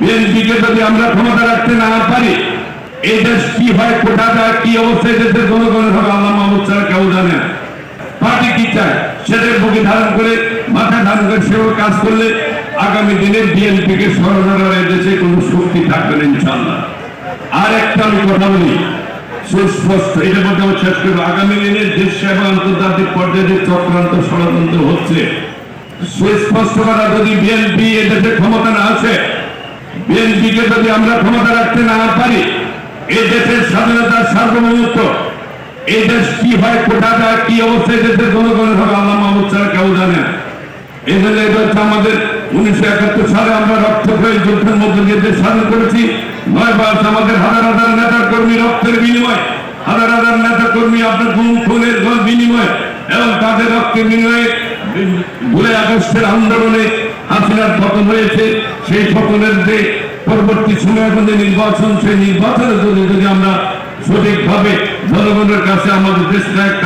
বিএনপিকে যদি আমরা ক্ষমতা রাখতে না পারি, এই দেশ কি হয়, কোথা যায়, কি অবস্থায় দেশের জনগণের হবে আল্লাহ মাহমুদ ছাড়া কেউ জানে পার্টি কি চায়? সেটার বুকে ধারণ করে, মাথা ধারণ করে সেভাবে কাজ করলে আগামী দিনে বিএনপি কে সরকার দেশে কোনো শক্তি থাকবে না ইনশাল্লাহ আর একটা আমি কথা বলি, সুস্পষ্ট এটা বলতে আমি শেষ করব। আগামী দিনে দেশ এবং আন্তর্জাতিক পর্যায়ে চক্রান্ত, ষড়যন্ত্র হচ্ছে সুস্পষ্ট করা যদি বিএনপি এদেশে ক্ষমতা না আছে বিএনপিকে যদি আমরা ক্ষমতা রাখতে না পারি এই দেশের স্বাধীনতার সার্বভৌমত্ব এই দেশ কি হয়, কোথা যায়, কি অবস্থায় দেশের জনগণের হবে আল্লাহ মাহমুদ ছাড়া কেউ জানে এই জন্য এটা হচ্ছে আমাদের উনিশশো একাত্তর সালে আমরা যুদ্ধের মধ্যে দিয়ে দেশ স্বাধীন করেছি। নয় আমাদের হাজার হাজার নেতা কর্মী রক্তের বিনিময়, হাজার হাজার নেতা কর্মী আপনার গুম, খুনের বিনিময় এবং তাদের রক্তের বিনিময়ে জুলাই আগস্টের আন্দোলনে হাসিনার পতন হয়েছে, সেই পতনের যে পরবর্তী সময় এখন যে নির্বাচন, সেই নির্বাচনের জন্য যদি আমরা সঠিকভাবে জনগণের কাছে আমাদের দেশ নায়ক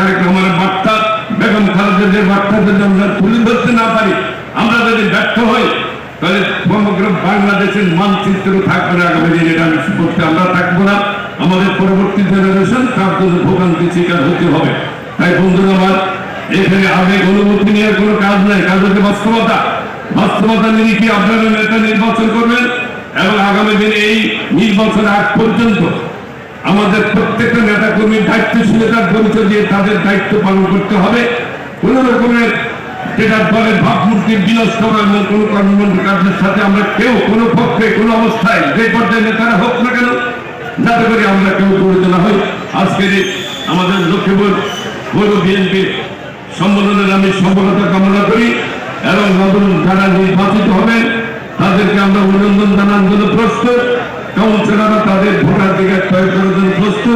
বার্তা, বেগম খালেদা যে বার্তা যদি আমরা তুলে ধরতে না পারি, আমরা যদি ব্যর্থ হই, তাহলে সমগ্র বাংলাদেশের মানচিত্র থাকবে না আগামী দিনে আমি করতে আমরা থাকব না। আমাদের পরবর্তী জেনারেশন তার জন্য ভোগান্তি শিকার হতে হবে। তাই বন্ধুরা আমার, এখানে আবেগ, অনুভূতি নিয়ে কোনো কাজ নাই, কাজ হচ্ছে বাস্তবতা। বাস্তবতা নিরিখে আপনারা নেতা নির্বাচন করবেন এবং আগামী দিনে এই নির্বাচন আগ পর্যন্ত আমাদের প্রত্যেকটা নেতা কর্মীর দায়িত্বশীলতার পরিচয় দিয়ে তাদের দায়িত্ব পালন করতে হবে। কোন রকমের যেটা দলের ভাবমূর্তির বিনষ্ট করা এবং কোন কর্মমন্ত্রী কাজের সাথে আমরা কেউ, কোন পক্ষে, কোন অবস্থায় যে পর্যায়ে নেতারা হোক না কেন, যাতে করে আমরা কেউ জড়িত হই। আজকের আমাদের লক্ষ্মীপুর পৌর বিএনপির সম্মেলনের আমি সফলতা কামনা করি। এবং নতুন যারা নির্বাচিত হবেন তাদেরকে আমরা অভিনন্দন জানার জন্য প্রস্তুত কাউন্সিলাররা তাদের ভোটার দিকে প্রস্তুত